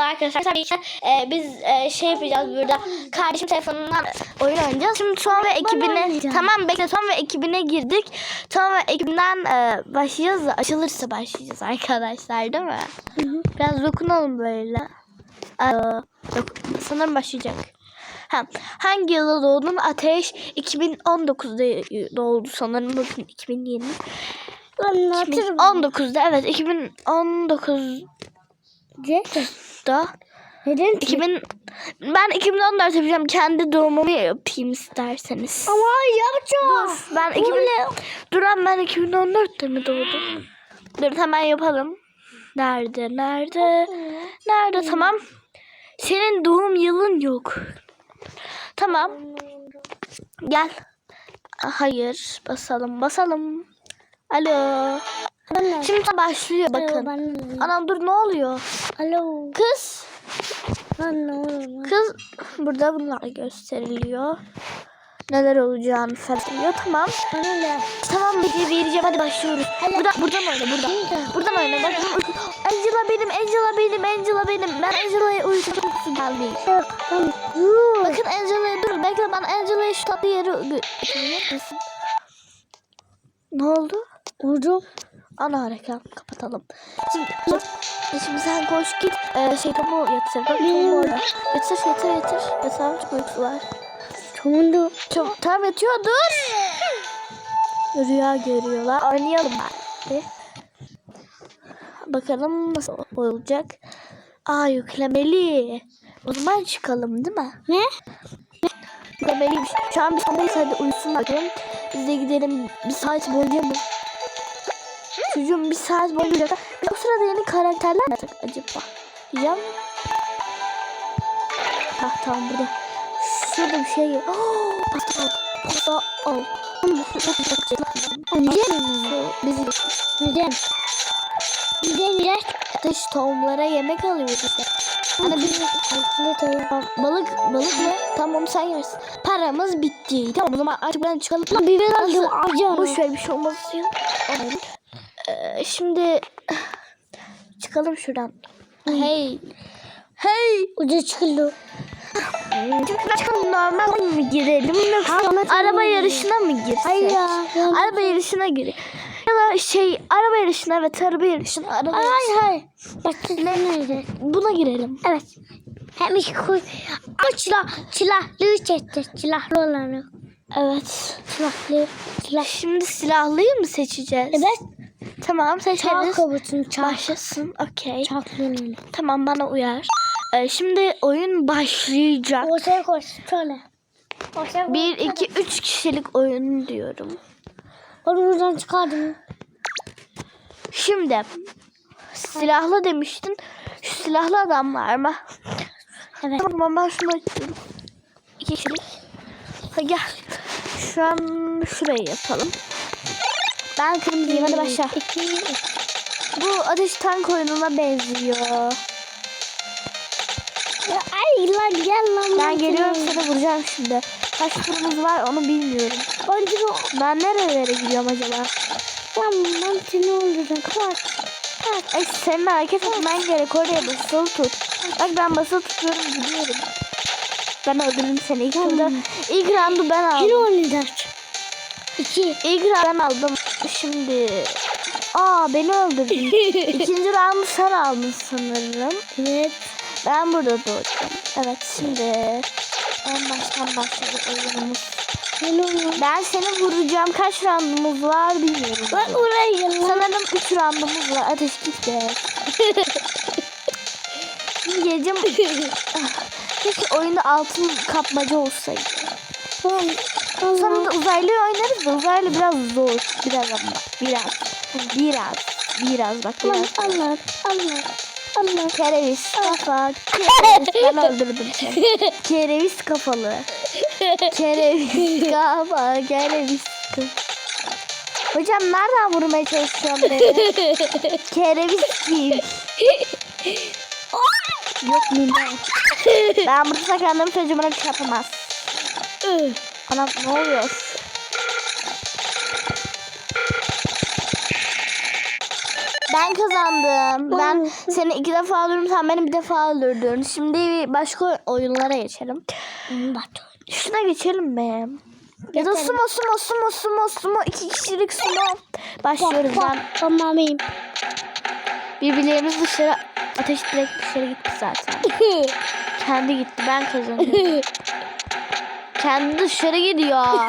Arkadaşlar tabii ki e, biz e, şey yapacağız burada. Kardeşim telefonundan oyun oynayacağız. Şimdi Tom ve ekibine tamam bekle Tom ve ekibine girdik. Tom ve ekibinden e, başlayacağız da açılırsa başlayacağız arkadaşlar değil mi? Biraz dokunalım böyle. Aa, dok- sanırım başlayacak. Ha, hangi yılda doğdun? Ateş 2019'da doğdu sanırım. Bugün 2020. Anlatırım. 2019'da evet 2019'da Neden 2000 ben 2014 yapacağım. Kendi doğumumu yapayım isterseniz. Ama yapacağım. Dur ben 2000 Duran ben 2014'te mi doğdum? Dur hemen yapalım. Nerede? Nerede? Nerede? Tamam. Senin doğum yılın yok. Tamam. Gel. Hayır. Basalım. Basalım. Alo. Şimdi başlıyor bakın. Anam dur ne oluyor? Alo. Kız. Lan ne olur. Kız burada bunlar gösteriliyor. Neler olacağını söylüyor. Tamam. Bana ne? Tamam bir vereceğim hadi başlıyoruz. Burada, buradan oyna burada. Buradan oyna. Bak, Angela benim, Angela benim, Angela benim. Ben Angela'ya uyuşturucu yuh. Bakın Angela'ya dur. Bekle ben Angela'ya şu tatlı misin? Ne oldu? Vurdum. Ana hareket kapatalım. Şimdi, şimdi sen koş git. Ee, şey Tom'u yatır. Bak Tom'u orada. Yatır yatır yatır. Yatağım çok uykusu var. Çoğundu. Tamam, tamam yatıyor dur. Rüya görüyorlar. Oynayalım bari. Bakalım nasıl olacak. Aa yüklemeli. O zaman çıkalım değil mi? Ne? Yüklemeliymiş. Şu an biz ondayız hadi uyusun bakalım. Biz de gidelim bir saat boyunca mı? Çocuğum bir saat boyunca. Bir o sırada yeni karakterler mi yapacak acaba? Diyeceğim. Ha tamam burada. Şurada bir şey. Oh, pasta. Pasta al. Neden? Bizi Neden? Neden? Neden? ateş tohumlara yemek alıyoruz işte. Biz Ne tamam. balık balık mı? Tamam sen yersin. Paramız bitti. Tamam o zaman artık ben çıkalım. Lan biber aldım. Nasıl? Acı Boş ver bir şey olmaz ya. Ee, şimdi çıkalım şuradan. Hey. Hey. Ucu çıkıldı. Çıkalım normal mi girelim yoksa araba yarışına mı girsek? Hayır ya. Araba yarışına gir. Ya da şey araba yarışına evet araba yarışına araba Hayır yarışına. hayır. Bak nerede? Buna girelim. Evet. Hem iki koy. Açla. Silahlı çekti. Silahlı olanı. Evet. Silahlı. Silah. Şimdi silahlıyı mı seçeceğiz? Evet. Tamam seçeriz. kabutun çağ. Başlasın. Okey. Tamam bana uyar. Ee, şimdi oyun başlayacak. Ortaya koş. Şöyle. Ortaya koy. 1, 2, 3 kişilik oyun diyorum. Onu buradan çıkardım. Şimdi silahlı demiştin. Şu silahlı adam var mı? Evet. Tamam ben şunu açıyorum. 2 kişilik. Ha, gel. Şu an şurayı yapalım. Ben kırmızıyım hadi başla. İki. Bu ateş tank oyununa benziyor. Ya, Ay lan gel lan. Ben geliyorum sana vuracağım şimdi. Kaç turumuz var onu bilmiyorum. Boncuğu. Ben nerelere gidiyorum acaba? Ben seni öldüreceğim. Kaç. Kaç. Ay senin hareket etmen gerek oraya basılı tut. Bak ben basılı tutuyorum gidiyorum. Ben öldürdüm seni ilk turda. İlk roundu ben Yine aldım. oynayacağız. İki. İlk roundu ben aldım. Şimdi... Aa beni öldürdün. İkinci roundu sen aldın sanırım. Evet. Ben burada doğdum. Evet şimdi... En baştan başladı oyunumuz. Ben seni vuracağım. Kaç roundumuz var bilmiyorum. Ben gel lan. Sanırım 3 roundumuz var. Ateş gitti. Şimdi geleceğim. Keşke oyunda altın kapmaca olsaydı. Tamam. Sonra Tamam. da uzaylı oynarız da uzaylı biraz zor. Biraz ama. Biraz. Biraz. Biraz bak biraz. Allah. Allah. Allah. Kereviz kafa. Kereviz. Ben öldürdüm seni. Kereviz kafalı. Kereviz kafa. Kereviz kafa. Hocam nereden vurmaya çalışıyorsun beni? Kereviz kim? Yok minnak. Ben burada saklandığım çocuğuma bir şey yapamaz. Anam ne oluyor? Ben kazandım. Ben seni iki defa öldürdüm. Sen beni bir defa öldürdün. Şimdi başka oyunlara geçelim. Şuna geçelim be. Ya da sumo sumo sumo sumo sumo iki kişilik sumo. Başlıyoruz ben. Tamam. Birbirlerimiz dışarı ateş direkt dışarı gitti zaten. Kendi gitti ben kazandım. Kendi dışarı gidiyor.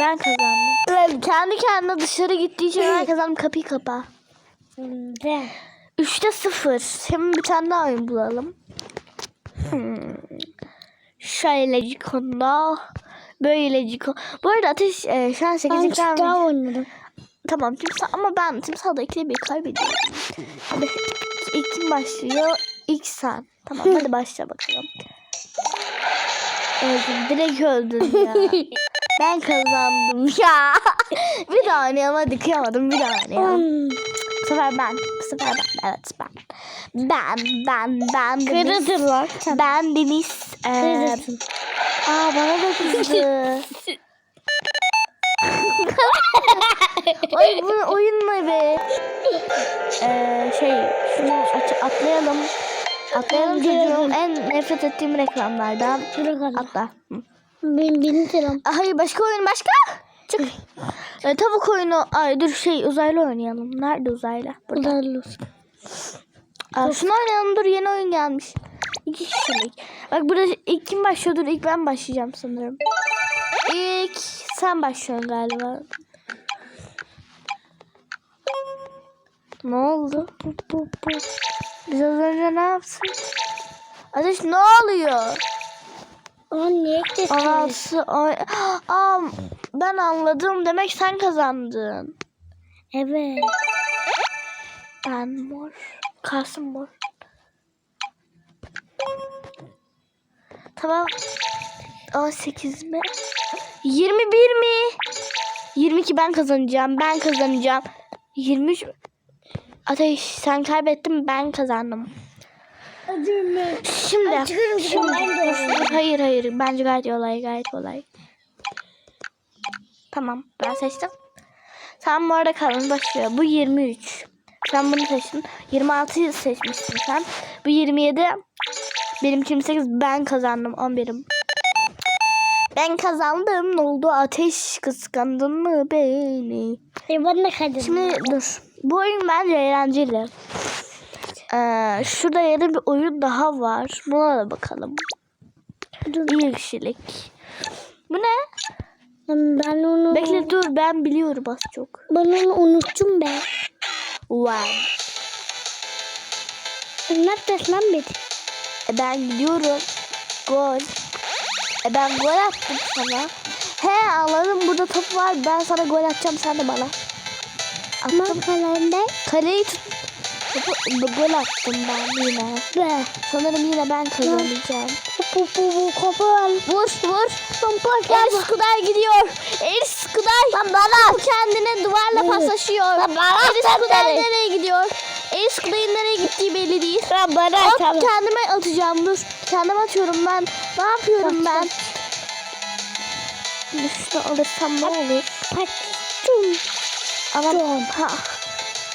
Ben kazandım. Kendi kendine dışarı gittiği için ben kazandım. Kapıyı kapa. Ben. Üçte sıfır. Şimdi bir tane daha oyun bulalım. Hmm. Şöyle cikonda. Böyle cikon. Bu arada ateş e, şu an 8 Ben daha oynadım. Tamam timsah ama ben timsahda ikide bir kaybediyorum. Hadi ilk kim başlıyor? İlk sen. Tamam hadi başla bakalım. Öldün. Direkt öldün ya. ben kazandım ya. bir daha oynayalım hadi kıyamadım bir daha oynayalım. Bu sefer ben. Bu sefer ben. Evet ben. Ben ben ben Deniz. Kırılır. Ben Deniz. Ee, aa bana da kızdı. Ay bu oyun mu be? Ee, şey şunu aç, atlayalım. Atlayalım çocuğum en nefret ettiğim reklamlardan. Atla. Hı. Ben bilmiyorum. Aa, Hayır başka oyun başka. Çık. Ee, tavuk oyunu. Ay dur şey uzaylı oynayalım. Nerede uzaylı? Burada. Kırılır. Aa, şunu oynayalım dur yeni oyun gelmiş. İki kişilik. Bak burada ilk kim başlıyor? Dur ilk ben başlayacağım sanırım. İlk sen başlıyorsun galiba. Ne oldu? Biz az önce ne yaptık? Ateş ne oluyor? Aa niye kesin? Aa, ben anladım. Demek sen kazandın. Evet. Ben mor. Kalsın mor. Tamam. 18 mi? 21 mi? 22 ben kazanacağım. Ben kazanacağım. 23 Ateş sen kaybettin ben kazandım. Acım Şimdi. Açıkırım, şimdi. Hayır hayır. Bence gayet kolay gayet kolay. Tamam ben seçtim. Sen bu arada kalın başlıyor. Bu 23. Sen bunu seçtin. 26'yı seçmişsin sen. Bu 27. Benim 28. Ben kazandım. 11'im. Ben kazandım. Ne oldu? Ateş kıskandın mı beni? E ben de. Şimdi dur. Bu oyun bence eğlenceli. Ee, şurada yeni bir oyun daha var. Buna da bakalım. Bir kişilik. Bu ne? Ben onu Bekle dur ben biliyorum az çok. ben onu unuttum be. Wow. Neredesin lan beni? E ben gidiyorum. Gol. E ben gol attım sana. He anladım burada top var. Ben sana gol atacağım sen de bana. Ama Attım. kalende Kaleyi tut. Bu- gol attım ben yine. be. Sanırım yine ben kazanacağım. Bu bu bu kopar. Vur vur. Kompar El Skudar gidiyor. El Skudar. Lan bana. kendine duvarla paslaşıyor. Lan bana Skudar nereye- gidiyor? El Skudar'ın nereye gittiği belli değil. Ben bana Hop atamam. kendime atacağım dur. Kendime atıyorum ben. Ne yapıyorum ben? Şunu alırsam ne olur? Paçtum. Ama ha.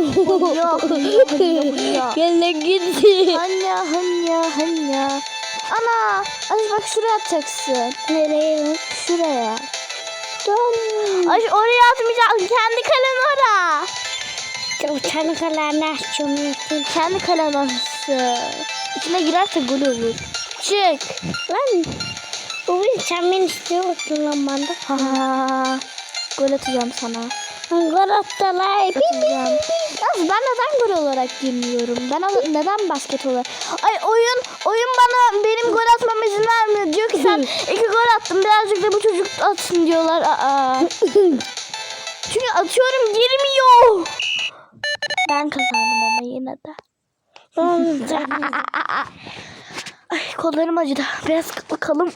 Huyya huyya huyya. Gele gitti. Hanya hanya hanya. Ana. Ay bak şuraya atacaksın. Nereye? Şuraya. Dön. Ay oraya atmayacaksın. Kendi kalen ora. Uçanı kalanı açıyorum. Kendi kalen orası. İçine girerse gol olur. Çık. Lan. Bu sen beni istiyorsun lan bana. Ha. Gol atacağım sana. Atacağım. Yalnız ben neden gol olarak girmiyorum? Ben neden basket olarak? Ay oyun oyun bana benim gol atmama izin vermiyor. Diyor ki sen iki gol attın birazcık da bu çocuk atsın diyorlar. Aa. Çünkü atıyorum girmiyor. Ben kazandım ama yine de. Ay kollarım acıdı. Biraz bakalım.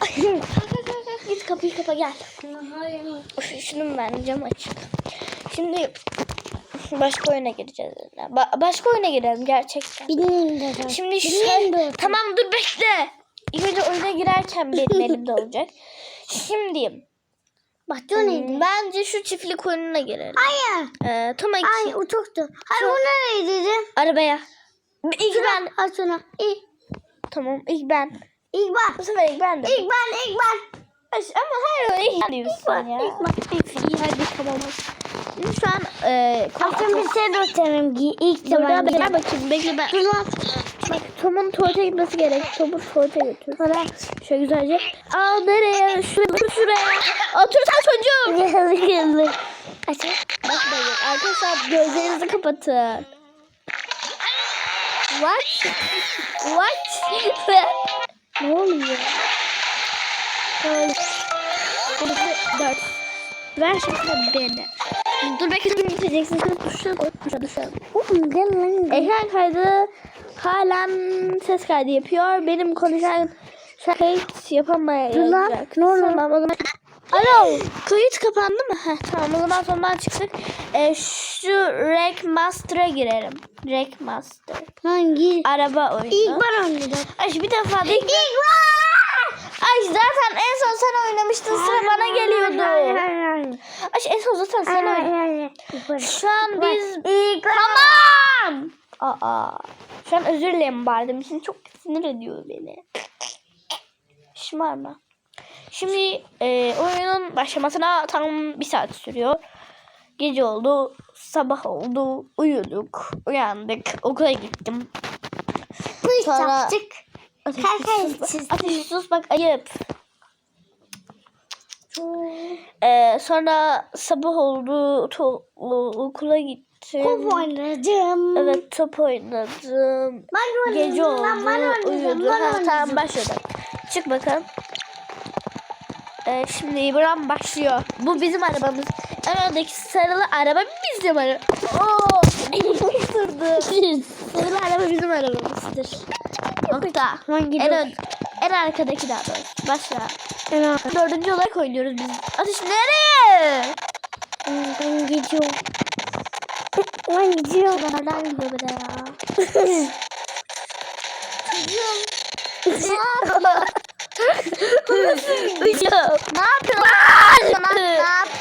Ay, Git kapıyı kapa gel. Üf, Şunun ben cam açık. Şimdi başka oyuna gireceğiz. Ba- başka oyuna girelim gerçekten. Bilmiyorum dedim. Şimdi şu dedim. tamam dur bekle. İlk önce oyuna girerken benim elimde olacak. Şimdi Bahçe o neydi? Bence şu çiftlik oyununa girelim. Hayır. Ee, tam iki. Ay uçuktu. Hayır o nereydi? Arabaya. İlk ben. Al şunu. İlk, Tamam ilk ben. ilk ben. Bu sefer ilk ben de. İlk ben, ilk ben. Ama her ben diyorsun ben, ya. ben. İyi hadi tamam. An e, Aslında bir şey göstereyim ki ilk Burada zaman. bekle bakayım bekle ben. Dur lan. Bak, Tom'un tuvalete gitmesi gerek. Tom'u tuvalete götür. Şöyle güzelce. Aa nereye? Şuraya. şuraya. Otur sen çocuğum. Yazıklı. Açın. Bakmayın arkadaşlar gözlerinizi kapatın. What? What? ne oluyor? Dört. Ver şimdi beni. Dur bekle gideceksin. Kız duşa koy. Gel lan. Ekran kaydı halen ses kaydı yapıyor. Benim konuşan kayıt yapamayacak. Dur lan, ne olur. Tamam o zaman. Alo. Kayıt kapandı mı? Heh, tamam o zaman sondan çıktık. Ee, şu Rec Master'a girelim. Rec Master. Hangi? Araba oyunu. İlk oynadım. Ay bir defa değil. Ay zaten en son sen oynamıştın sıra bana geliyordu. Ay en son zaten sen oynamıştın. Şu an biz tamam. Aa. Şu an özür dilerim bağırdığım için çok sinir ediyor beni. Şımarma. Şimdi e, oyunun başlamasına tam bir saat sürüyor. Gece oldu, sabah oldu, uyuduk, uyandık, okula gittim. Sonra- Yaptık. Ateş, Kalkar sus, çizdim. ateş sus bak ayıp. Ee, sonra sabah oldu, to- okula gittim. Top oynadım. Evet top oynadım. Ben oynadım. Gece oldu, Ben oynadım. uyudu. Ben Ha, tamam başladık. Çık bakalım. Ee, şimdi İbrahim başlıyor. Bu bizim arabamız. En öndeki sarılı araba bizim araba. Oo, ısırdı. sarılı araba bizim arabamızdır. Nokta. Hangi En, ön, en arkadaki daha doğrusu. Başla. En arkada. Dördüncü olarak oynuyoruz biz. Ateş nereye? Ben gidiyorum. Ben gidiyorum. Nereden gidiyor bir de ya? Çocuğum. ne yapıyorsun?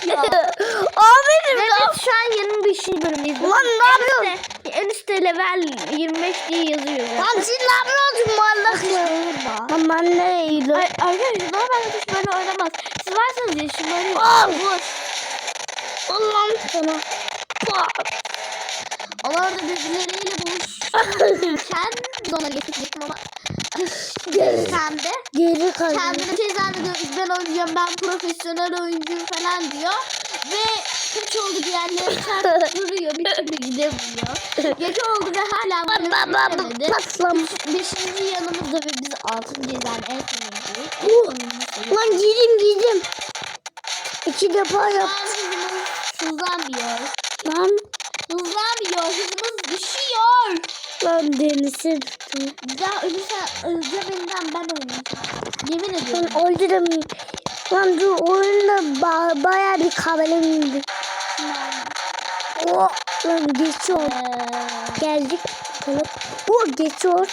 ne yapıyorsun? Amirim Ve biz şu an 25. bölümdeyiz. Lan ne yapıyorsun? En üstte level 25 diye yazıyor. ya. Lan siz ne yapıyorsun mallak ya? Ben nereye gidiyorum? Ay, arkadaşlar normal ateş böyle oynamaz. Siz varsanız ya şunları Al. vur. Allah'ım sana. Onlar da birbirleriyle boğuşurken ona getirecektim ama sen de Geri kaldım. kendini şey zannediyor ben oynayacağım ben profesyonel oyuncuyum falan diyor ve kaç oldu diğerleri çarpıp duruyor bir türlü gidemiyor. Gece oldu ve hala bölüm bitiremedi. Patlam. Beşinci yanımızda ve biz altıncıyız yani en sonuncuyuz. Uh. Lan girdim girdim. İki defa Şu yap. an hızımız hızlanmıyor. Lan. Hızlanmıyor. Hızımız düşüyor. Lan denize tuttum. Bir daha ölürsen özleminden ben oynayacağım. Yemin ediyorum. Lan öldüremiyorum. Lan dur oyunda ba baya bir kabelim indi. Oh. Lan geçiyor. Eee, Geldik. Bakalım. Oh geçiyor.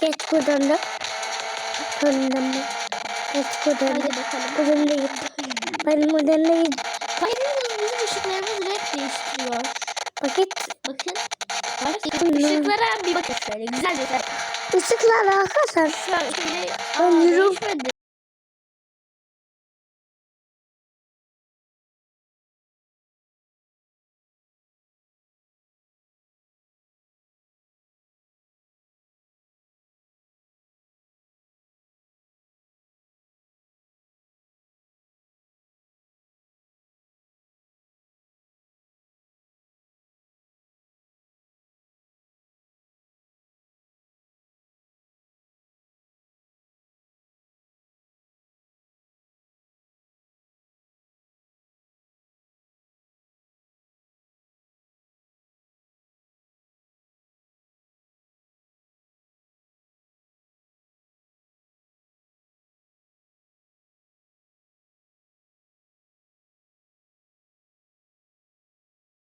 Geç buradan da. Buradan da. Geç buradan da. Buradan da gitti. Benim buradan da gitti. Hayır bizim ışıklarımız renk değiştiriyor. Paket. Bakın. Işıklara bir bakın şöyle. Güzel güzel. Işıklar arkadaşlar. Şu an şimdi Ben.